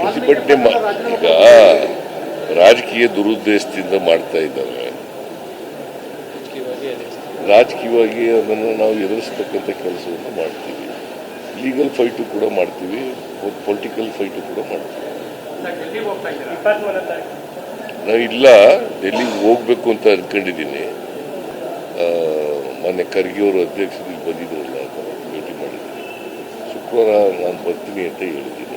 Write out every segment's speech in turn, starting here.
ಪ್ರತಿಭಟನೆ ಈಗ ರಾಜಕೀಯ ದುರುದ್ದೇಶದಿಂದ ಮಾಡ್ತಾ ಇದ್ದಾರೆ. ರಾಜಕೀಯವಾಗಿ ಅದನ್ನು ನಾವು ಎದುರಿಸ್ತಕ್ಕಂಥ ಕೆಲಸವನ್ನು ಮಾಡ್ತೀವಿ. ಲೀಗಲ್ ಫೈಟು ಕೂಡ ಮಾಡ್ತೀವಿ. ಪೊಲಿಟಿಕಲ್ ಫೈಟು ಕೂಡ ಮಾಡ್ತೀವಿ. ನಾವು ಇಲ್ಲ ಡೆಲ್ಲಿಗೆ ಹೋಗ್ಬೇಕು ಅಂತ ಅನ್ಕೊಂಡಿದ್ದೀನಿ. ಮೊನ್ನೆ ಖರ್ಗೆ ಅವರು ಅಧ್ಯಕ್ಷರಿಗೆ ಮಾಡಿದ್ದೀನಿ ಶುಕ್ರವಾರ ನಾನು ಬರ್ತೀನಿ ಅಂತ ಹೇಳಿದ್ದೀನಿ.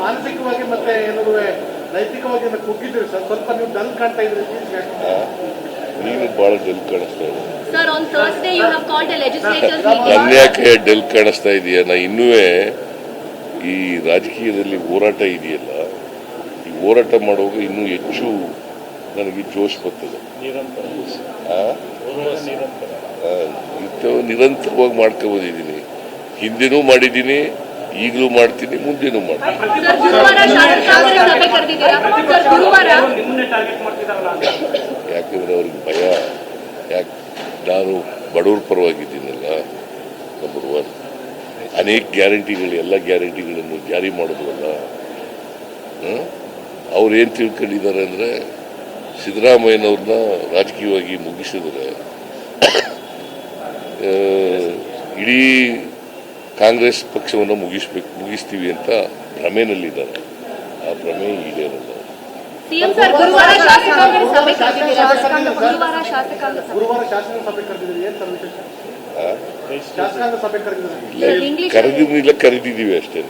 ಮಾನಸಿಕವಾಗಿ ಮತ್ತೆ ಏನಾದ್ರು ನೈತಿಕವಾಗಿ ಏನಾದ್ರು ಸರ್ ಸ್ವಲ್ಪ ನೀವು ಡಲ್ ಕಾಣ್ತಾ ಇದ್ರಿ ಆ, ನೀನು ಭಾಳ ಡೆಲ್ ಕಾಣಿಸ್ತಾ ಇದೆ. Sir, on Thursday you have called a legislators meeting. ನನ್ನ ಯಾಕೆ ಡೆಲ್ ಕಾಣಿಸ್ತಾ ಇದೆಯಾ? ನಾ ಇನ್ನೂ ಈ ರಾಜಕೀಯದಲ್ಲಿ ಹೋರಾಟ ಇದೆಯಲ್ಲ ಈ ಹೋರಾಟ ಮಾಡುವಾಗ ಇನ್ನೂ ಹೆಚ್ಚು ನನಗೆ ಜೋಶ್ ಬರ್ತದೆ. ಇಂಥವು ನಿರಂತರವಾಗಿ ಮಾಡ್ಕೊ ಬಂದಿದ್ದೀನಿ. ಹಿಂದೆನೂ ಮಾಡಿದ್ದೀನಿ ಈಗಲೂ ಮಾಡ್ತೀನಿ ಮುಂದಿನೂ ಮಾಡ್ತೀನಿ. ಯಾಕಂದ್ರೆ ಅವ್ರಿಗೆ ಭಯ. ಯಾಕೆ ನಾನು ಬಡವ್ರ ಪರವಾಗಿದ್ದೀನಲ್ಲ ನಂಬರ್ ಒನ್ ಅನೇಕ ಗ್ಯಾರಂಟಿಗಳು ಎಲ್ಲ ಗ್ಯಾರಂಟಿಗಳನ್ನು ಜಾರಿ ಮಾಡಿದ್ವಲ್ಲ ಅವ್ರು ಏನು ತಿಳ್ಕೊಂಡಿದ್ದಾರೆ ಅಂದರೆ ಸಿದ್ದರಾಮಯ್ಯನವ್ರನ್ನ ರಾಜಕೀಯವಾಗಿ ಮುಗಿಸಿದರೆ ಇಡೀ ಕಾಂಗ್ರೆಸ್ ಪಕ್ಷವನ್ನು ಮುಗಿಸ್ಬೇಕು ಮುಗಿಸ್ತೀವಿ ಅಂತ ಭ್ರಮೆನಲ್ಲಿದ್ದಾರೆ. ಆ ಭ್ರಮೆ ಈಡೇರಲ್ಲ. ಕರೆದಿರ್ಲಿಲ್ಲ ಕರೆದಿದ್ದೀವಿ ಅಷ್ಟೇ.